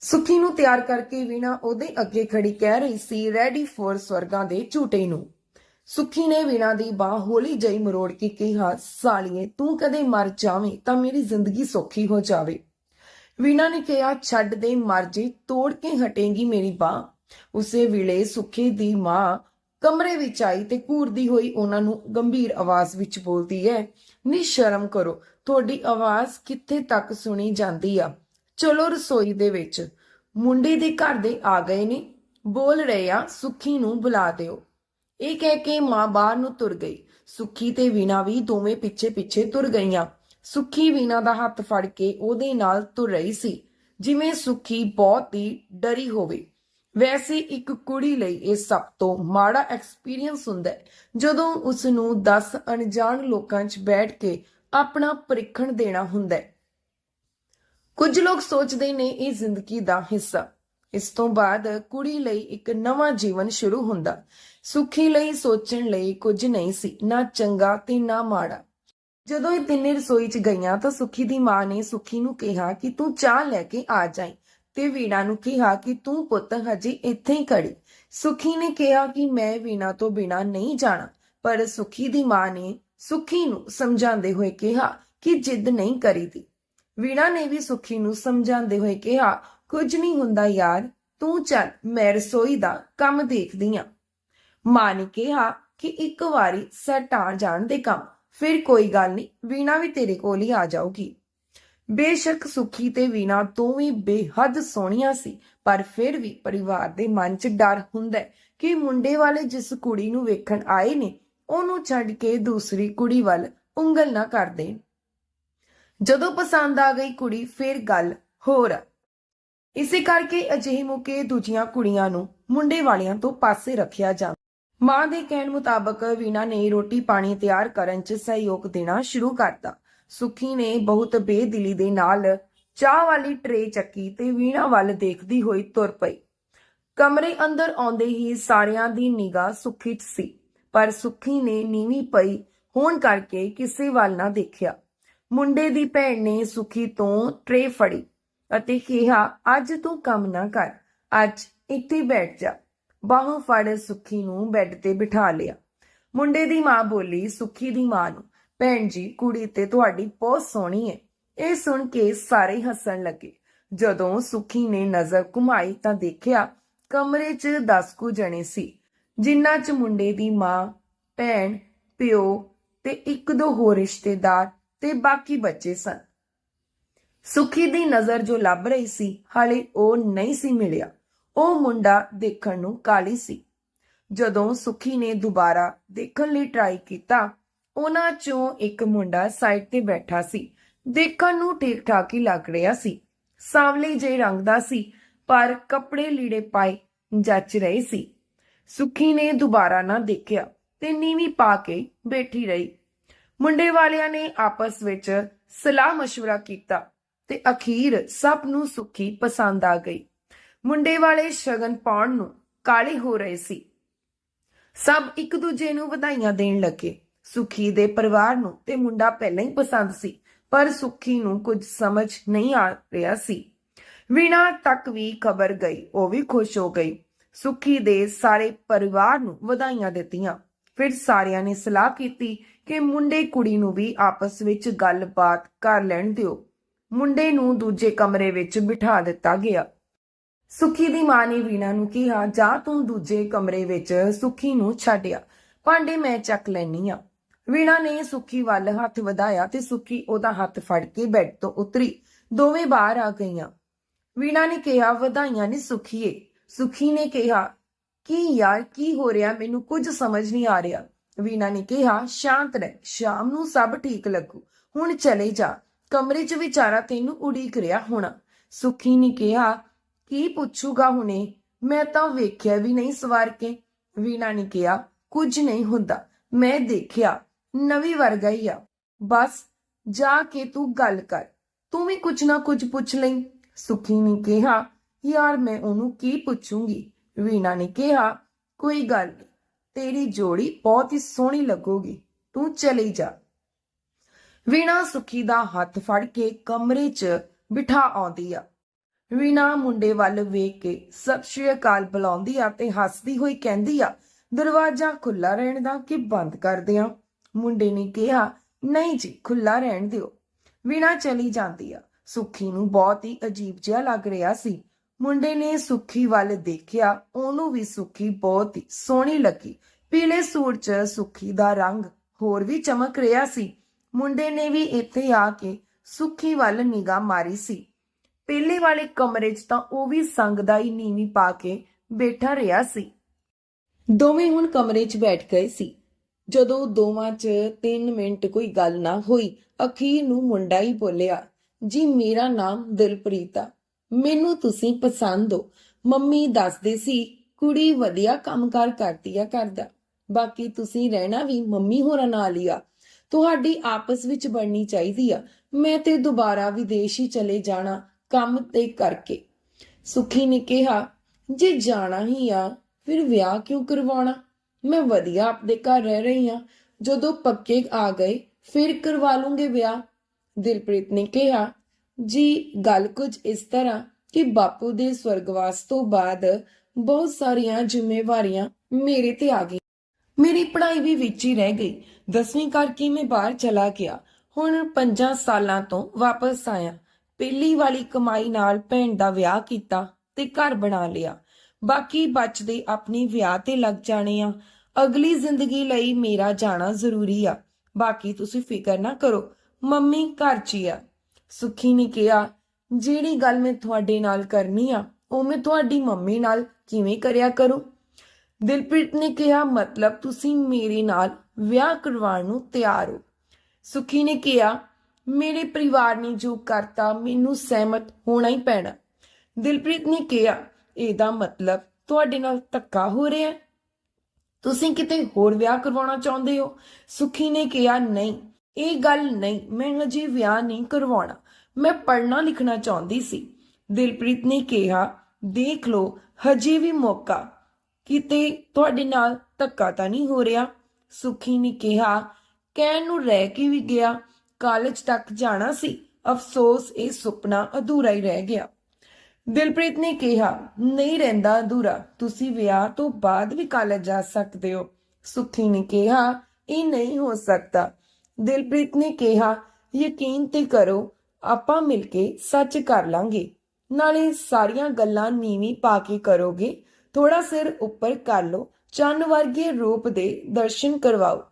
ਸੁਖੀ ਨੂੰ ਤਿਆਰ ਕਰਕੇ ਵੀਣਾ ਉਹਦੇ ਅੱਗੇ ਖੜੀ ਕਹਿ ਰਹੀ ਸੀ ਰੈਡੀ ਫॉर ਸਵਰਗਾਂ ਦੇ ਝੂਟੇ ਨੂੰ। ਸੁਖੀ ਨੇ ਵੀਣਾ ਦੀ ਬਾਹ ਹੌਲੀ ਜਈ ਮਰੋੜ ਕੇ ਕਿਹਾ, ਸਾਲੀਏ, ਤੂੰ ਕਦੇ ਮਰ ਜਾਵੇਂ ਤਾਂ ਮੇਰੀ ਜ਼ਿੰਦਗੀ ਸੌਖੀ ਹੋ ਜਾਵੇ। ਵੀਣਾ ਨੇ ਕਿਹਾ, ਛੱਡ ਦੇ, ਮਰ ਜੇ, ਤੋੜ ਕੇ ਹਟੇਗੀ ਮੇਰੀ ਬਾਹ। ਉਸੇ ਵੇਲੇ ਸੁਖੀ ਦੀ ਮਾਂ ਕਮਰੇ ਵਿੱਚ ਆਈ ਤੇ ਘੂਰਦੀ ਹੋਈ ਉਹਨਾਂ ਨੂੰ ਗੰਭੀਰ ਆਵਾਜ਼ ਵਿੱਚ ਬੋਲਦੀ ਹੈ, ਨੀ ਸ਼ਰਮ ਕਰੋ, ਤੁਹਾਡੀ ਆਵਾਜ਼ ਕਿੱਥੇ ਤੱਕ ਸੁਣੀ ਜਾਂਦੀ ਆ? ਚਲੋ ਰਸੋਈ ਦੇ ਵਿੱਚ। ਮੁੰਡੇ ਦੇ ਘਰ ਦੇ ਆ ਗਏ ਨੇ। ਬੋਲ ਰਹੇ ਆ, ਸੁਖੀ ਨੂੰ ਬੁਲਾ ਦਿਓ। ਇਹ ਕਹਿ ਕੇ ਮਾਂ ਬਾਹਰ ਨੂੰ ਤੁਰ ਗਈ। ਸੁਖੀ ਤੇ ਵੀਣਾ ਵੀ ਦੋਵੇਂ ਪਿੱਛੇ ਪਿੱਛੇ ਤੁਰ ਗਈਆਂ। ਸੁਖੀ ਵੀਣਾ ਦਾ ਹੱਥ ਫੜ ਕੇ ਉਹਦੇ ਨਾਲ ਤੁਰ ਰਹੀ ਸੀ। ਜਿਵੇਂ ਸੁਖੀ ਬਹੁਤ ਹੀ ਡਰੀ ਹੋਵੇ। ਵੈਸੇ ਇੱਕ ਕੁੜੀ ਲਈ ਇਹ ਸਭ ਤੋਂ ਮਾੜਾ ਐਕਸਪੀਰੀਅੰਸ ਹੁੰਦਾ ਹੈ। ਜਦੋਂ ਉਸ ਨੂੰ 10 ਅਣਜਾਣ ਲੋਕਾਂ 'ਚ ਬੈਠ ਕੇ ਆਪਣਾ ਪ੍ਰੀਖਣ ਦੇਣਾ ਹੁੰਦਾ ਹੈ। ਕੁਝ ਲੋਕ ਸੋਚਦੇ ਨੇ ਇਹ ਜ਼ਿੰਦਗੀ ਦਾ ਹਿੱਸਾ। ਇਸ ਤੋਂ ਬਾਅਦ ਕੁੜੀ ਲਈ ਇੱਕ ਨਵਾਂ ਜੀਵਨ ਸ਼ੁਰੂ ਹੁੰਦਾ। ਸੁਖੀ ਲਈ ਸੋਚਣ ਲਈ ਕੁਝ ਨਹੀਂ ਸੀ, ਨਾ ਚੰਗਾ ਤੇ ਨਾ ਮਾੜਾ। ਜਦੋਂ ਇਹ ਤਿੰਨੇ ਰਸੋਈ 'ਚ ਗਈਆਂ ਤਾਂ ਸੁਖੀ ਦੀ ਮਾਂ ਨੇ ਸੁਖੀ ਨੂੰ ਕਿਹਾ ਕਿ ਤੂੰ ਚਾਹ ਲੈ ਕੇ ਆ ਜਾਈ ਤੇ ਵੀਣਾ ਨੂੰ ਕਿਹਾ ਕਿ ਤੂੰ ਪੁੱਤ ਹਜੇ ਇੱਥੇ ਹੀ ਖੜੀ। ਸੁਖੀ ਨੇ ਕਿਹਾ ਕਿ ਮੈਂ ਵੀਣਾ ਤੋਂ ਬਿਨਾ ਨਹੀਂ ਜਾਣਾ, ਪਰ ਸੁਖੀ ਦੀ ਮਾਂ ਨੇ ਸੁਖੀ ਨੂੰ ਸਮਝਾਉਂਦੇ ਹੋਏ ਕਿਹਾ ਕਿ ਜਿੱਦ ਨਹੀਂ ਕਰੀਦੀ। ਵੀਣਾ ਨੇ ਵੀ ਸੁਖੀ ਨੂੰ ਸਮਝਾਉਂਦੇ ਹੋਏ ਕਿਹਾ, ਕੁਝ ਨਹੀਂ ਹੁੰਦਾ ਯਾਰ, ਤੂੰ ਚੱਲ, ਮੈਂ ਰਸੋਈ ਦਾ ਕੰਮ ਦੇਖਦੀ ਆ। ਮਾਂ ਨੇ ਕਿਹਾ ਕਿ ਇੱਕ ਵਾਰੀ ਸੈੱਟ ਆ ਜਾਣ ਦੇ ਕੰਮ, ਫਿਰ ਕੋਈ ਗੱਲ ਨਹੀਂ, ਵੀਣਾ ਵੀ ਤੇਰੇ ਕੋਲ ਹੀ ਆ ਜਾਊਗੀ। ਬੇਸ਼ੱਕ ਸੁਖੀ ਤੇ ਵੀਣਾ ਦੋਵੇਂ ਬੇਹੱਦ ਸੋਹਣੀਆਂ ਸੀ, ਪਰ ਫਿਰ ਵੀ ਪਰਿਵਾਰ ਦੇ ਮਨ 'ਚ ਡਰ ਹੁੰਦਾ ਹੈ ਕਿ ਮੁੰਡੇ ਵਾਲੇ ਜਿਸ ਕੁੜੀ ਨੂੰ ਵੇਖਣ ਆਏ ਨੇ, ਉਹਨੂੰ ਛੱਡ ਕੇ ਦੂਸਰੀ ਕੁੜੀ ਵੱਲ ਉਂਗਲ ਨਾ ਕਰ ਦੇਣ। ਜਦੋਂ ਪਸੰਦ ਆ ਗਈ ਕੁੜੀ, ਫਿਰ ਗੱਲ ਹੋਰ ਇਸੇ ਕਰਕੇ ਅਜਿਹੇ ਮੌਕੇ ਦੂਜੀਆਂ ਕੁੜੀਆਂ ਨੂੰ ਮੁੰਡੇ ਵਾਲਿਆਂ ਤੋਂ ਪਾਸੇ ਰੱਖਿਆ ਜਾਂਦਾ ਮਾਂ ਦੇ ਕਹਿਣ ਮੁਤਾਬਕ ਵੀਣਾ ਨੇ ਰੋਟੀ ਪਾਣੀ ਤਿਆਰ ਕਰਨ 'ਚ ਸਹਿਯੋਗ ਦੇਣਾ ਸ਼ੁਰੂ ਕਰਤਾ। ਸੁਖੀ ਨੇ ਬਹੁਤ ਬੇਦਿਲੀ ਦੇ ਨਾਲ ਚਾਹ ਵਾਲੀ ਟਰੇ ਚੱਕੀ ਤੇ ਵੀਣਾ ਵੱਲ ਦੇਖਦੀ ਹੋਈ ਤੁਰ ਪਈ। ਕਮਰੇ ਅੰਦਰ ਆਉਂਦੇ ਹੀ ਸਾਰਿਆਂ ਦੀ ਨਿਗਾਹ ਸੁਖੀ 'ਚ ਸੀ, ਪਰ ਸੁਖੀ ਨੇ ਨੀਵੀਂ ਪਈ ਹੋਣ ਕਰਕੇ ਕਿਸੇ ਵੱਲ ਨਾ ਦੇਖਿਆ। ਮੁੰਡੇ ਦੀ ਭੈਣ ਨੇ ਸੁਖੀ ਤੋਂ ਟਰੇ ਫੜੀ ਅਤੇ ਕਿਹਾ, ਅੱਜ ਤੂੰ ਕੰਮ ਨਾ ਕਰ, ਅੱਜ ਇੱਥੇ ਬੈਠ ਜਾ। ਬਾਹੋਂ ਫੜ ਸੁਖੀ ਨੂੰ ਬੈੱਡ ਤੇ ਬਿਠਾ ਲਿਆ। ਮੁੰਡੇ ਦੀ ਮਾਂ ਬੋਲੀ, ਸੁਖੀ ਦੀ ਮਾਂ ਨੂੰ, ਭੈਣ ਜੀ, ਕੁੜੀ ਤੇ ਤੁਹਾਡੀ ਬਹੁਤ ਸੋਹਣੀ ਹੈ ਇਹ ਸੁਣ ਕੇ ਸਾਰੇ ਹੱਸਣ ਲੱਗੇ। ਜਦੋਂ ਸੁਖੀ ਨੇ ਨਜ਼ਰ ਘੁਮਾਈ ਤਾਂ ਦੇਖਿਆ ਕਮਰੇ 'ਚ 10 ਕੁ ਜਣੇ ਸੀ, ਜਿਨ੍ਹਾਂ 'ਚ ਮੁੰਡੇ ਦੀ ਮਾਂ, ਭੈਣ, ਪਿਓ ਤੇ ਇੱਕ ਦੋ ਹੋਰ ਰਿਸ਼ਤੇਦਾਰ ਤੇ ਬਾਕੀ ਬੱਚੇ ਸਨ। ਸੁਖੀ ਦੀ ਨਜ਼ਰ ਜੋ ਲੱਭ ਰਹੀ ਸੀ, ਹਾਲੇ ਉਹ ਨਹੀਂ ਸੀ ਮਿਲਿਆ। ਉਹ ਮੁੰਡਾ ਦੇਖਣ ਨੂੰ ਕਾਲੀ ਸੀ। ਜਦੋਂ ਸੁਖੀ ਨੇ ਦੁਬਾਰਾ ਦੇਖਣ ਲਈ ਟਰਾਈ ਕੀਤਾ, ਉਹਨਾਂ ਚੋਂ ਇੱਕ ਮੁੰਡਾ ਸਾਈਡ ਤੇ ਬੈਠਾ ਸੀ। ਦੇਖਣ ਨੂੰ ਠੀਕ ਠਾਕ ਹੀ ਲੱਗ ਰਿਹਾ ਸੀ। ਸਾਵਲੇ ਜਿਹੇ ਰੰਗ ਦਾ ਸੀ, ਪਰ ਕੱਪੜੇ ਲੀੜੇ ਪਾਏ ਜੱਚ ਰਹੇ ਸੀ। ਸੁਖੀ ਨੇ ਦੁਬਾਰਾ ਨਾ ਦੇਖਿਆ ਤੇ ਨੀਵੀਂ ਪਾ ਕੇ ਬੈਠੀ ਰਹੀ। ਮੁੰਡੇ ਵਾਲਿਆਂ ਨੇ ਆਪਸ ਵਿੱਚ ਸਲਾਹ مشਵਰਾ ਕੀਤਾ ਤੇ ਅਖੀਰ ਸਭ ਨੂੰ ਸੁੱਖੀ ਪਸੰਦ ਆ ਗਈ। ਮੁੰਡੇ ਵਾਲੇ ਸ਼ਗਨ ਪਾਉਣ ਨੂੰ ਕਾਲੇ ਹੋ ਰਹੇ ਸੀ। ਸਭ ਇੱਕ ਦੂਜੇ ਨੂੰ ਵਧਾਈਆਂ ਦੇਣ ਲੱਗੇ। ਸੁਖੀ ਦੇ ਪਰਿਵਾਰ ਨੂੰ ਤੇ ਮੁੰਡਾ ਪਹਿਲਾਂ ਹੀ ਪਸੰਦ ਸੀ, ਪਰ ਸੁਖੀ ਨੂੰ ਕੁਝ ਸਮਝ ਨਹੀਂ ਆ ਰਿਹਾ ਸੀ। ਵੀਣਾ ਤੱਕ ਵੀ ਖਬਰ ਗਈ, ਉਹ ਵੀ ਖੁਸ਼ ਹੋ ਗਈ। ਸੁਖੀ ਦੇ ਸਾਰੇ ਪਰਿਵਾਰ ਨੂੰ ਵਧਾਈਆਂ ਦਿੱਤੀਆਂ। ਫਿਰ ਸਾਰਿਆਂ ਨੇ ਸਲਾਹ ਕੀਤੀ ਕਿ ਮੁੰਡੇ ਕੁੜੀ ਨੂੰ ਵੀ ਆਪਸ ਵਿੱਚ ਗੱਲਬਾਤ ਕਰ ਲੈਣ ਦਿਓ। ਮੁੰਡੇ ਨੂੰ ਦੂਜੇ ਕਮਰੇ ਵਿੱਚ ਬਿਠਾ ਦਿੱਤਾ ਗਿਆ। ਸੁਖੀ ਦੀ ਮਾਂ ਨੇ ਵੀਣਾ ਨੂੰ ਕਿਹਾ, ਜਾ ਤੂੰ ਦੂਜੇ ਕਮਰੇ ਵਿੱਚ ਸੁਖੀ ਨੂੰ ਛੱਡਿਆ। ਭਾਂਡੇ ਮੈਂ ਚੱਕ ਲੈਣੀ ਆ ਵੀਣਾ ਨੇ ਸੁਖੀ ਵੱਲ ਹੱਥ ਵਧਾਇਆ ਤੇ ਸੁਖੀ ਉਹਦਾ ਹੱਥ ਫੜ ਕੇ ਬੈੱਡ ਤੋਂ ਉਤਰੀ। ਦੋਵੇਂ ਬਾਹਰ ਆ ਗਈਆਂ। ਵੀਣਾ ਨੇ ਕਿਹਾ, ਵਧਾਈਆਂ ਨੇ ਸੁਖੀਏ। ਸੁਖੀ ਨੇ ਕਿਹਾ, ਕੀ ਯਾਰ, ਕੀ ਹੋ ਰਿਹਾ? ਮੈਨੂੰ ਕੁਝ ਸਮਝ ਨਹੀਂ ਆ ਰਿਹਾ। ਵੀਣਾ ਨੇ ਕਿਹਾ, ਸ਼ਾਂਤ ਰਹਿ, ਸ਼ਾਮ ਨੂੰ ਸਭ ਠੀਕ ਲੱਗੂ। ਹੁਣ ਚਲੇ ਜਾ। ਕਮਰੇ 'ਚ ਵਿਚਾਰਾ ਤੈਨੂੰ ਉਡੀਕ ਰਿਹਾ ਹੋਣਾ। ਸੁਖੀ ਨੇ ਕਿਹਾ, ਕੀ ਪੁੱਛੂਗਾ ਹੁਣੇ? ਮੈਂ ਤਾਂ ਵੇਖਿਆ ਵੀ ਨਹੀਂ ਸਵਾਰ ਕੇ। ਵੀਣਾ ਨੇ ਕਿਹਾ, ਕੁਝ ਨਹੀਂ ਹੁੰਦਾ। ਮੈਂ ਦੇਖਿਆ, ਨਵੀਂ ਵਰਗਾ ਹੀ ਆ। ਬਸ, ਜਾ ਕੇ ਤੂੰ ਗੱਲ ਕਰ। ਤੂੰ ਵੀ ਕੁਝ ਨਾ ਕੁਝ ਪੁੱਛ ਲਈ। ਸੁਖੀ ਨੇ ਕਿਹਾ, ਯਾਰ, ਮੈਂ ਉਹਨੂੰ ਕੀ ਪੁੱਛੂੰਗੀ? ਵੀਣਾ ਨੇ ਕਿਹਾ, ਕੋਈ ਗੱਲ ਨਹੀਂ ਤੇਰੀ ਜੋੜੀ ਬਹੁਤ ਹੀ ਸੋਹਣੀ ਲੱਗੂਗੀ। ਤੂੰ ਚਲੀ ਜਾ। ਵੀਣਾ ਸੁਖੀ ਦਾ ਹੱਥ ਫੜ ਕੇ ਕਮਰੇ 'ਚ ਬਿਠਾ ਆਉਂਦੀ ਆ। ਵੀਣਾ ਮੁੰਡੇ ਵੱਲ ਵੇਖ ਕੇ ਸਤਿ ਸ਼੍ਰੀ ਅਕਾਲ ਬੁਲਾਉਂਦੀ ਆ ਤੇ ਹੱਸਦੀ ਹੋਈ ਕਹਿੰਦੀ ਆ, ਦਰਵਾਜ਼ਾ ਖੁੱਲਾ ਰਹਿਣ ਦਾ ਕਿ ਬੰਦ ਕਰ ਦਿਆਂ? ਮੁੰਡੇ ਨੇ ਕਿਹਾ, ਨਹੀਂ ਜੀ ਖੁੱਲਾ ਰਹਿਣ ਦਿਓ। ਵੀਣਾ ਚਲੀ ਜਾਂਦੀ ਆ। ਸੁੱਖੀ ਨੂੰ ਬਹੁਤ ਹੀ ਅਜੀਬ ਜਿਹਾ ਲੱਗ ਰਿਹਾ ਸੀ। ਮੁੰਡੇ ਨੇ ਸੁੱਖੀ ਵੱਲ ਦੇਖਿਆ, ਉਹਨੂੰ ਵੀ ਸੁੱਖੀ ਬਹੁਤ ਹੀ ਸੋਹਣੀ ਲੱਗੀ। ਪੀਲੇ ਸੂਟ 'ਚ ਸੁੱਖੀ ਦਾ ਰੰਗ ਹੋਰ ਵੀ ਚਮਕ ਰਿਹਾ ਸੀ। ਮੁੰਡੇ ਨੇ ਵੀ ਇੱਥੇ ਆ ਕੇ ਸੁੱਖੀ ਵੱਲ ਨਿਗਾਹ ਮਾਰੀ ਸੀ। ਪਹਿਲੇ ਵਾਲੇ ਕਮਰੇ 'ਚ ਤਾਂ ਉਹ ਵੀ ਸੰਗਦਾ ਹੀ ਨੀਵੀਂ ਪਾ ਕੇ ਬੈਠਾ ਰਿਹਾ ਸੀ। ਦੋਵੇਂ ਹੁਣ ਕਮਰੇ 'ਚ ਬੈਠ ਗਏ ਸੀ। ਜਦੋਂ ਦੋਵਾਂ 'ਚ 3 ਮਿੰਟ ਕੋਈ ਗੱਲ ਨਾ ਹੋਈ, ਅਖੀਰ ਨੂੰ ਮੁੰਡਾ ਹੀ ਬੋਲਿਆ, ਜੀ, ਮੇਰਾ ਨਾਮ ਦਿਲਪ੍ਰੀਤ ਆ। ਮੈਨੂੰ ਤੁਸੀਂ ਪਸੰਦ ਹੋ। ਮੰਮੀ ਦੱਸਦੇ ਸੀ, ਕੁੜੀ ਵਧੀਆ ਕੰਮਕਾਰ ਕਰਦੀ ਆ ਕਰਦਾ ਬਾਕੀ ਤੁਸੀਂ ਰਹਿਣਾ ਵੀ ਮੰਮੀ ਹੋਰਾਂ ਨਾਲ ਹੀ ਆ। ਤੁਹਾਡੀ ਆਪਸ ਵਿੱਚ ਬਣਨੀ ਚਾਹੀਦੀ ਆ। ਮੈਂ ਤੇ ਦੁਬਾਰਾ ਵਿਦੇਸ਼ ਹੀ ਚਲੇ ਜਾਣਾ, ਕੰਮ ਤੇ ਕਰਕੇ। ਸੁਖੀ ਨੇ ਕਿਹਾ, ਜੇ ਜਾਣਾ ਹੀ ਆ, ਫਿਰ ਵਿਆਹ ਕਿਉਂ ਕਰਵਾਉਣਾ? ਮੈਂ ਵਧੀਆ ਆਪਦੇ ਘਰ ਰਹਿ ਰਹੀ ਆ। ਜਦੋਂ ਪੱਕੇ ਆ ਗਏ, ਫਿਰ ਕਰਵਾ ਲੂੰਗੇ ਵਿਆਹ। ਦਿਲਪ੍ਰੀਤ ਨੇ ਕਿਹਾ ਜੀ, ਗੱਲ ਕੁਝ ਇਸ ਤਰ੍ਹਾਂ ਕਿ ਬਾਪੂ ਦੇ ਸਵਰਗਵਾਸ ਤੋਂ ਬਾਅਦ ਬਹੁਤ ਸਾਰੀਆਂ ਜ਼ਿੰਮੇਵਾਰੀਆਂ ਮੇਰੇ ਤੇ ਆ ਗਈ ਮੇਰੀ ਪੜ੍ਹਾਈ ਵੀ ਵਿੱਚ ਹੀ ਰਹਿ ਗਈ। 10ਵੀਂ ਕਰਕੇ ਮੈਂ ਬਾਹਰ ਚਲਾ ਗਿਆ। ਹੁਣ 5 ਸਾਲਾਂ ਤੋਂ ਵਾਪਸ ਆਇਆ। ਪਹਿਲੀ ਵਾਲੀ ਕਮਾਈ ਨਾਲ ਭੈਣ ਦਾ ਵਿਆਹ ਕੀਤਾ ਤੇ ਘਰ ਬਣਾ ਲਿਆ। ਬਾਕੀ ਬਚਦੇ ਆਪਣੀ ਵਿਆਹ ਤੇ ਲੱਗ ਜਾਣੇ ਆ। ਅਗਲੀ ਜ਼ਿੰਦਗੀ ਲਈ ਮੇਰਾ ਜਾਣਾ ਜ਼ਰੂਰੀ ਆ। ਬਾਕੀ ਤੁਸੀਂ ਫਿਕਰ ਨਾ ਕਰੋ। ਮੰਮੀ ਘਰ 'ਚ ਹੀ ਆ। ਸੁਖੀ ਨੇ ਕਿਹਾ, ਜਿਹੜੀ ਗੱਲ ਮੈਂ ਤੁਹਾਡੇ ਨਾਲ ਕਰਨੀ ਆ, ਉਹ ਮੈਂ ਤੁਹਾਡੀ ਮੰਮੀ ਨਾਲ ਕਿਵੇਂ ਕਰਿਆ ਕਰੂੰ? ਦਿਲਪ੍ਰੀਤ ਨੇ ਕਿਹਾ, ਮਤਲਬ ਤੁਸੀਂ ਮੇਰੇ ਨਾਲ ਵਿਆਹ ਕਰਵਾਉਣ ਨੂੰ ਤਿਆਰ ਹੋ। ਸੁਖੀ ਨੇ ਕਿਹਾ, ਮੇਰੇ ਪਰਿਵਾਰ ਨੇ ਜੋ ਕਰਤਾ, ਮੈਨੂੰ ਸਹਿਮਤ ਹੋਣਾ ਹੀ ਪੈਣਾ। ਦਿਲਪ੍ਰੀਤ ਨੇ ਕਿਹਾ, ਇਹਦਾ ਮਤਲਬ ਤੁਹਾਡੇ ਨਾਲ ਧੱਕਾ ਹੋ ਰਿਹਾ ਹੈ। ਤੁਸੀਂ ਕਿਤੇ ਹੋਰ ਵਿਆਹ ਕਰਵਾਉਣਾ ਚਾਹੁੰਦੇ ਹੋ? ਸੁਖੀ ਨੇ ਕਿਹਾ, ਨਹੀਂ, ਇਹ ਗੱਲ ਨਹੀਂ, ਮੈਂ ਹਜੇ ਵਿਆਹ ਨਹੀਂ ਕਰਵਾਉਣਾ। ਮੈਂ ਪੜ੍ਹਨਾ ਲਿਖਣਾ ਚਾਹੁੰਦੀ ਸੀ। ਦਿਲਪ੍ਰੀਤ ਨੇ ਕਿਹਾ, ਦੇਖ ਲਓ, ਹਜੇ ਵੀ ਮੌਕਾ। ਕਿਤੇ ਤੁਹਾਡੇ ਨਾਲ ਧੱਕਾ ਤਾਂ ਨਹੀਂ ਹੋ ਰਿਹਾ? ਸੁਖੀ ਨੇ ਕਿਹਾ, ਕਹਿਣ ਨੂੰ ਰਹਿ ਕੇ ਵੀ ਗਿਆ। ਕਾਲਜ ਤੱਕ ਜਾਣਾ ਸੀ। ਅਫਸੋਸ, ਇਹ ਸੁਪਨਾ ਅਧੂਰਾ ਹੀ ਰਹਿ ਗਿਆ। ਦਿਲਪ੍ਰੀਤ ਨੇ ਕਿਹਾ, ਨਹੀਂ ਰਹਿੰਦਾ ਅਧੂਰਾ। ਤੁਸੀਂ ਵਿਆਹ ਤੋਂ ਬਾਅਦ ਵੀ ਕਾਲਜ ਜਾ ਸਕਦੇ ਹੋ। ਸੁਖੀ ਨੇ ਕਿਹਾ, ਇਹ ਨਹੀਂ ਹੋ ਸਕਦਾ। ਦਿਲਪ੍ਰੀਤ ਨੇ ਕਿਹਾ, ਯਕੀਨ ਤੇ ਕਰੋ ਆਪਾਂ ਮਿਲ ਕੇ ਸੱਚ ਕਰ ਲਾਂਗੇ। ਨਾਲੇ ਸਾਰੀਆਂ ਗੱਲਾਂ ਨੀਵੀਂ ਪਾ ਕੇ ਕਰੋਗੇ। ਥੋੜਾ ਸਿਰ ਉੱਪਰ ਕਰ ਲਓ। ਚੰਨ ਵਰਗੇ ਰੂਪ ਦੇ ਦਰਸ਼ਨ ਕਰਵਾਓ।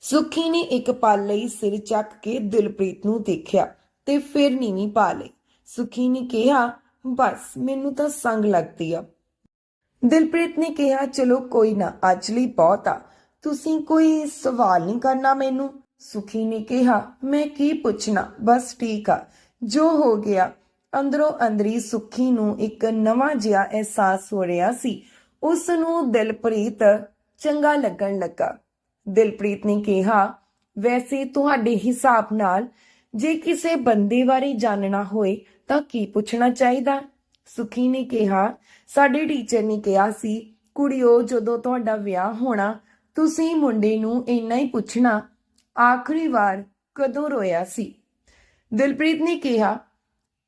ਸੁਖੀ ਨੇ ਇੱਕ ਪਲ ਲਈ ਸਿਰ ਚੱਕ ਕੇ ਦਿਲਪ੍ਰੀਤ ਨੂੰ ਦੇਖਿਆ ਤੇ ਫਿਰ ਨੀਵੀਂ ਪਾ ਲਈ। ਸੁਖੀ ਨੇ ਕਿਹਾ, ਬਸ, ਮੈਨੂੰ ਤਾਂ ਸੰਗ ਲੱਗਦੀ ਆ। ਦਿਲਪ੍ਰੀਤ ਨੇ ਕਿਹਾ, ਚਲੋ, ਕੋਈ ਨਾ, ਅੱਜ ਲਈ ਬਹੁਤ ਆ। ਤੁਸੀਂ ਕੋਈ ਸਵਾਲ ਨਹੀਂ ਕਰਨਾ ਮੈਨੂੰ। ਸੁਖੀ ਨੇ ਕਿਹਾ, ਮੈਂ ਕੀ ਪੁੱਛਣਾ? ਬਸ ਠੀਕ ਆ। ਜੋ ਹੋ ਗਿਆ। ਅੰਦਰੋਂ ਅੰਦਰੀ ਸੁਖੀ ਨੂੰ ਇੱਕ ਨਵਾਂ ਜਿਹਾ ਅਹਿਸਾਸ ਹੋ ਰਿਹਾ ਸੀ। ਉਸ ਨੂੰ ਦਿਲਪ੍ਰੀਤ ਚੰਗਾ ਲੱਗਣ ਲੱਗਾ। ਦਿਲਪ੍ਰੀਤ ਨੇ ਕਿਹਾ, ਵੈਸੇ ਤੁਹਾਡੇ ਹਿਸਾਬ ਨਾਲ ਜੇ ਕਿਸੇ ਬੰਦੇ ਬਾਰੇ ਜਾਣਨਾ ਹੋਏ ਤਾਂ ਕੀ ਪੁੱਛਣਾ ਚਾਹੀਦਾ? ਸੁਖੀ ਨੇ ਕਿਹਾ, ਸਾਡੇ ਟੀਚਰ ਨੇ ਕਿਹਾ ਸੀ, ਕੁੜਿਓ ਜਦੋਂ ਤੁਹਾਡਾ ਵਿਆਹ ਹੋਣਾ, ਤੁਸੀਂ ਮੁੰਡੇ ਨੂੰ ਇੰਨਾ ਹੀ ਪੁੱਛਣਾ ਆਖਰੀ ਵਾਰ ਕਦੋਂ ਰੋਇਆ ਸੀ? ਦਿਲਪ੍ਰੀਤ ਨੇ ਕਿਹਾ,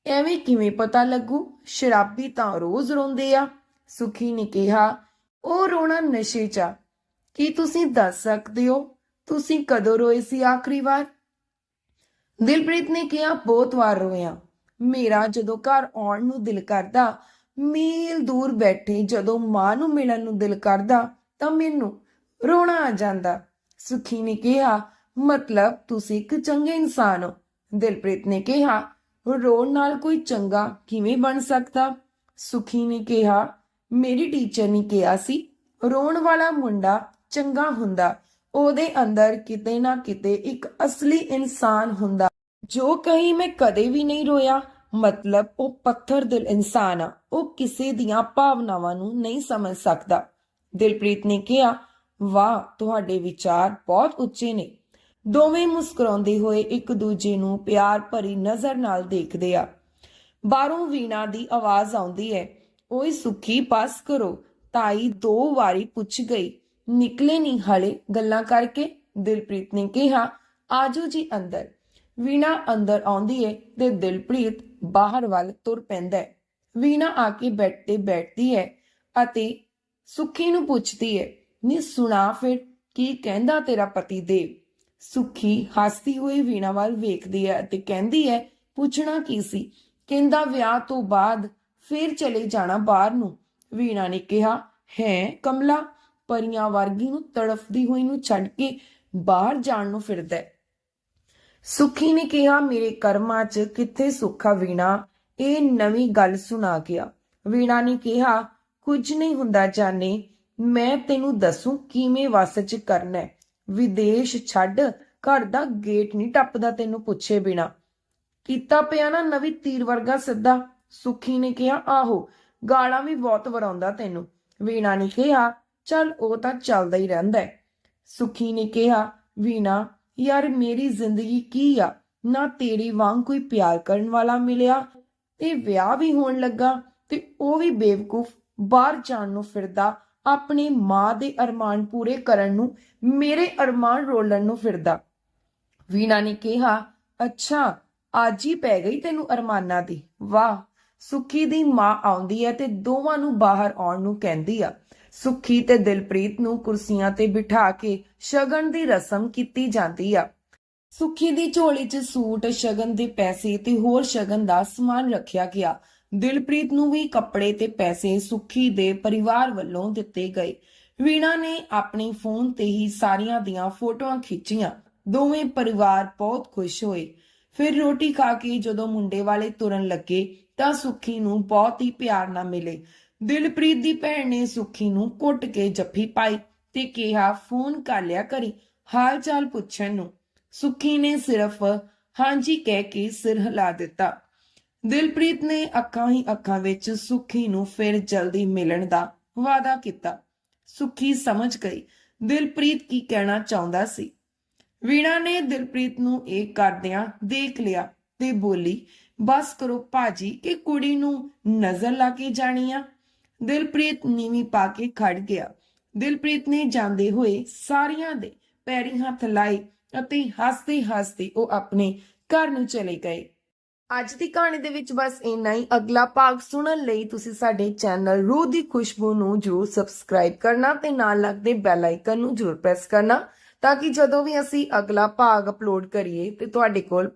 ਐਵੇਂ ਕਿਵੇਂ ਪਤਾ ਲੱਗੂ? ਸ਼ਰਾਬੀ ਤਾਂ ਰੋਜ਼ ਰੋਂਦੇ ਆ। ਸੁਖੀ ਨੇ ਕਿਹਾ, ਉਹ ਰੋਣਾ ਨਸ਼ੇ 'ਚ ਆ। ਕੀ ਤੁਸੀਂ ਦੱਸ ਸਕਦੇ ਹੋ? ਤੁਸੀਂ ਕਦੋਂ ਰੋਏ ਸੀ ਆਖਰੀ ਵਾਰ? ਦਿਲਪ੍ਰੀਤ ਨੇ ਕਿਹਾ, ਬਹੁਤ ਵਾਰ ਰੋਇਆ। ਮੇਰਾ ਜਦੋਂ ਘਰ ਆਉਣ ਨੂੰ ਦਿਲ ਕਰਦਾ, ਮੀਲ ਦੂਰ ਬੈਠੇ ਜਦੋਂ ਮਾਂ ਨੂੰ ਮਿਲਣ ਨੂੰ ਦਿਲ ਕਰਦਾ, ਤਾਂ ਮੈਨੂੰ ਰੋਣਾ ਆ ਜਾਂਦਾ। ਸੁਖੀ ਨੇ ਕਿਹਾ ਮਤਲਬ ਤੁਸੀਂ ਇੱਕ ਚੰਗੇ ਇਨਸਾਨ ਹੋ। ਦਿਲਪ੍ਰੀਤ ਨੇ ਕਿਹਾ, ਰੋਣ ਨਾਲ ਕੋਈ ਚੰਗਾ ਕਿਵੇਂ ਬਣ ਸਕਦਾ? ਸੁਖੀ ਨੇ ਕਿਹਾ, ਮੇਰੀ ਟੀਚਰ ਨੇ ਕਿਹਾ ਸੀ, ਰੋਣ ਵਾਲਾ ਮੁੰਡਾ ਚੰਗਾ ਹੁੰਦਾ, ਉਹਦੇ ਅੰਦਰ ਕਿਤੇ ਨਾ ਕਿਤੇ ਇੱਕ ਅਸਲੀ ਇਨਸਾਨ ਹੁੰਦਾ। ਜੋ ਕਹੀ ਮੈਂ ਕਦੇ ਵੀ ਨਹੀਂ ਰੋਇਆ, ਮਤਲਬ ਉਹ ਪੱਥਰ ਦਿਲ ਇਨਸਾਨ ਆ, ਉਹ ਕਿਸੇ ਦੀਆਂ ਭਾਵਨਾਵਾਂ ਨੂੰ ਨਹੀਂ ਸਮਝ ਸਕਦਾ। ਦਿਲਪ੍ਰੀਤ ਨੇ ਕਿਹਾ, ਵਾਹ, ਤੁਹਾਡੇ ਵਿਚਾਰ ਬਹੁਤ ਉੱਚੇ ਨੇ। ਦੋਵੇਂ ਮੁਸਕਰਾਉਂਦੇ ਹੋਏ ਇੱਕ ਦੂਜੇ ਨੂੰ ਪਿਆਰ ਭਰੀ ਨਜ਼ਰ ਨਾਲ ਦੇਖਦੇ ਆ। ਬਾਹਰੋਂ ਵੀਣਾ ਦੀ ਆਵਾਜ਼ ਆਉਂਦੀ ਹੈ, ਓਏ ਸੁਖੀ ਪਾਸ ਕਰੋ। ਤਾਈ ਦੋ ਵਾਰੀ ਪੁੱਛ ਗਈ। ਨਿਕਲੇ ਨਹੀਂ ਹਲੇ? ਗੱਲਾਂ ਕਰਕੇ ਦਿਲਪ੍ਰੀਤ ਨੇ ਕਿਹਾ, ਆਜੋ ਜੀ ਅੰਦਰ। ਵੀਣਾ ਅੰਦਰ ਆਉਂਦੀ ਏ ਤੇ ਦਿਲਪ੍ਰੀਤ ਬਾਹਰ ਵੱਲ ਤੁਰ ਪੈਂਦਾ ਹੈ। ਵੀਣਾ ਆ ਕੇ ਬੈੱਡ ਤੇ ਬੈਠਦੀ ਹੈ ਅਤੇ ਸੁਖੀ ਨੂੰ ਪੁੱਛਦੀ ਹੈ, ਨੀ ਸੁਣਾ ਫਿਰ, ਕੀ ਕਹਿੰਦਾ ਤੇਰਾ ਪਤੀ ਦੇਵ? ਸੁੱਖੀ ਹੱਸਦੀ ਹੋਈ ਵੀਣਾ ਵੱਲ ਵੇਖਦੀ ਹੈ ਅਤੇ ਕਹਿੰਦੀ ਹੈ, ਪੁੱਛਣਾ ਕੀ ਸੀ? ਕਹਿੰਦਾ, ਵਿਆਹ ਤੋਂ ਬਾਅਦ ਫਿਰ ਚਲੇ ਜਾਣਾ ਬਾਹਰ ਨੂੰ। ਵੀਣਾ ਨੇ ਕਿਹਾ, ਹੈ ਕਮਲਾ, ਪਰੀਆਂ ਵਰਗੀ ਨੂੰ ਤੜਫਦੀ ਹੋਈ ਨੂੰ ਛੱਡ ਕੇ ਬਾਹਰ ਜਾਣ ਨੂੰ ਫਿਰਦਾ ਹੈ। ਸੁਖੀ ਨੇ ਕਿਹਾ, ਮੇਰੇ ਕਰਮਾਂ 'ਚ ਕਿੱਥੇ ਸੁੱਖਾ ਵੀਣਾ? ਇਹ ਨਵੀਂ ਗੱਲ ਸੁਣਾ ਗਿਆ। ਵੀਣਾ ਨੇ ਕਿਹਾ, ਕੁਝ ਨਹੀਂ ਹੁੰਦਾ ਜਾਣੇ, ਮੈਂ ਤੈਨੂੰ ਦੱਸੂ ਕਿਵੇਂ ਵਸ 'ਚ ਕਰਨਾ ਹੈ। ਵਿਦੇਸ਼ ਛੱਡ, ਘਰ ਦਾ ਗੇਟ ਨਹੀਂ ਟੱਪਦਾ ਤੈਨੂੰ ਪੁੱਛੇ ਬਿਨਾ। ਕੀਤਾ ਪਿਆ ਨਾ ਨਵੀਂ ਤੀਰ ਵਰਗਾ ਸਿੱਧਾ ਸੁਖੀ ਨੇ ਕਿਹਾ, ਆਹੋ, ਗਾਲਾਂ ਵੀ ਬਹੁਤ ਵਰਾਉਂਦਾ ਤੈਨੂੰ। ਵੀਣਾ ਨੇ ਕਿਹਾ, ਚੱਲ ਉਹ ਤਾਂ ਚੱਲਦਾ ਹੀ ਰਹਿੰਦਾ ਹੈ। ਸੁਖੀ ਨੇ ਕਿਹਾ, ਵੀਣਾ, ਯਾਰ ਮੇਰੀ ਜ਼ਿੰਦਗੀ ਕੀ ਆ? ਨਾ ਤੇਰੀ ਵਾਂਗ ਕੋਈ ਪਿਆਰ ਕਰਨ ਵਾਲਾ ਮਿਲਿਆ? ਤੇ ਵਿਆਹ ਵੀ ਹੋਣ ਲੱਗਾ ਤੇ ਉਹ ਵੀ ਬੇਵਕੂਫ ਬਾਹਰ ਜਾਣ ਨੂੰ ਫਿਰਦਾ। ਆਪਣੀ ਮਾਂ ਦੇ ਅਰਮਾਨ ਪੂਰੇ ਕਰਨ ਨੂੰ, ਮੇਰੇ ਅਰਮਾਨ ਰੋਲਣ ਨੂੰ ਫਿਰਦਾ। ਵੀਣਾ ਨੇ ਕਿਹਾ, ਅੱਛਾ, ਅੱਜ ਹੀ ਪੈ ਗਈ ਤੈਨੂੰ ਅਰਮਾਨਾਂ ਦੀ। ਵਾਹ, ਸੁੱਖੀ ਦੀ ਮਾਂ ਆਉਂਦੀ ਹੈ ਤੇ ਦੋਵਾਂ ਨੂੰ ਬਾਹਰ ਆਉਣ ਨੂੰ ਕਹਿੰਦੀ ਆ। ਸੁੱਖੀ ਤੇ ਦਿਲਪ੍ਰੀਤ ਨੂੰ ਕੁਰਸੀਆਂ ਤੇ ਬਿਠਾ ਕੇ ਸ਼ਗਨ ਦੀ ਰਸਮ ਕੀਤੀ ਜਾਂਦੀ ਆ। ਸੁੱਖੀ ਦੀ ਝੋਲੀ 'ਚ ਸੂਟ, ਸ਼ਗਨ ਦੇ ਪੈਸੇ ਤੇ ਹੋਰ ਸ਼ਗਨ ਦਾ ਸਮਾਨ ਰੱਖਿਆ ਗਿਆ। ਦਿਲਪ੍ਰੀਤ ਨੂੰ ਵੀ ਕੱਪੜੇ ਤੇ ਪੈਸੇ ਸੁੱਖੀ ਦੇ ਪਰਿਵਾਰ ਵੱਲੋਂ ਦਿੱਤੇ ਗਏ। ਵੀਣਾ ਨੇ ਆਪਣੇ ਫੋਨ ਤੇ ਹੀ ਸਾਰੀਆਂ ਦੀਆਂ ਫੋਟੋਆਂ ਖਿੱਚੀਆਂ। ਦੋਵੇਂ ਪਰਿਵਾਰ ਬਹੁਤ ਖੁਸ਼ ਹੋਏ। ਫਿਰ ਰੋਟੀ ਖਾ ਕੇ ਜਦੋਂ ਮੁੰਡੇ ਵਾਲੇ ਤੁਰਨ ਲੱਗੇ ਤਾਂ ਸੁੱਖੀ ਨੂੰ ਬਹੁਤ ਹੀ ਪਿਆਰ ਨਾਲ ਮਿਲੇ। ਦਿਲਪ੍ਰੀਤ ਦੀ ਭੈਣ ਨੇ ਸੁੱਖੀ ਨੂੰ ਕੁੱਟ ਕੇ ਜੱਫੀ ਪਾਈ ਤੇ ਕਿਹਾ, ਫੋਨ ਕਰ ਲਿਆ ਕਰੀ, ਹਾਲ ਚਾਲ ਪੁੱਛਣ ਨੂੰ। ਸੁੱਖੀ ਨੇ ਸਿਰਫ ਹਾਂਜੀ ਕਹਿ ਕੇ ਸਿਰ ਹਿਲਾ ਦਿੱਤਾ। ਦਿਲਪ੍ਰੀਤ ਨੇ ਅੱਖਾਂ ਹੀ ਅੱਖਾਂ ਵਿੱਚ ਸੁੱਖੀ ਨੂੰ ਫਿਰ ਜਲਦੀ ਮਿਲਣ ਦਾ ਵਾਅਦਾ ਕੀਤਾ। ਸੁੱਖੀ ਸਮਝ ਗਈ ਦਿਲਪ੍ਰੀਤ ਕੀ ਕਹਿਣਾ ਚਾਹੁੰਦਾ ਸੀ। ਵੀਣਾ ਨੇ ਦਿਲਪ੍ਰੀਤ ਨੂੰ ਇਹ ਕਰਦਿਆਂ ਦੇਖ ਲਿਆ ਤੇ ਬੋਲੀ, ਬਸ ਕਰੋ ਭਾਜੀ, ਕਿ ਕੁੜੀ ਨੂੰ ਨਜ਼ਰ ਲਾ ਕੇ ਜਾਣੀ ਆ? ਦਿਲਪ੍ਰੀਤ ਨੀਵੀਂ ਪਾ ਕੇ ਖੜ ਗਿਆ। ਦਿਲਪ੍ਰੀਤ ਨੇ ਜਾਂਦੇ ਹੋਏ ਸਾਰਿਆਂ ਦੇ ਪੈਰੀ ਹੱਥ ਲਾਏ ਅਤੇ ਹੱਸਦੇ ਹੱਸਦੇ ਉਹ ਆਪਣੇ ਘਰ ਨੂੰ ਚਲੇ ਗਏ। ਅੱਜ ਦੀ ਕਹਾਣੀ ਦੇ ਵਿੱਚ ਬਸ ਇੰਨਾ ਹੀ। ਅਗਲਾ ਭਾਗ ਸੁਣਨ ਲਈ ਤੁਸੀਂ ਸਾਡੇ ਚੈਨਲ ਰੂਹ ਦੀ ਖੁਸ਼ਬੂ ਨੂੰ ਜਰੂਰ ਸਬਸਕ੍ਰਾਈਬ ਕਰਨਾ ਤੇ ਨਾਲ ਲੱਗਦੇ ਬੈਲ ਆਈਕਨ ਨੂੰ ਜਰੂਰ ਪ੍ਰੈਸ ਕਰਨਾ ਤਾਂ ਕਿ ਜਦੋਂ ਵੀ ਅਸੀਂ ਅਗਲਾ ਭਾਗ ਅਪਲੋਡ ਕਰੀਏ ਤੇ ਤੁਹਾਡੇ ਕੋਲ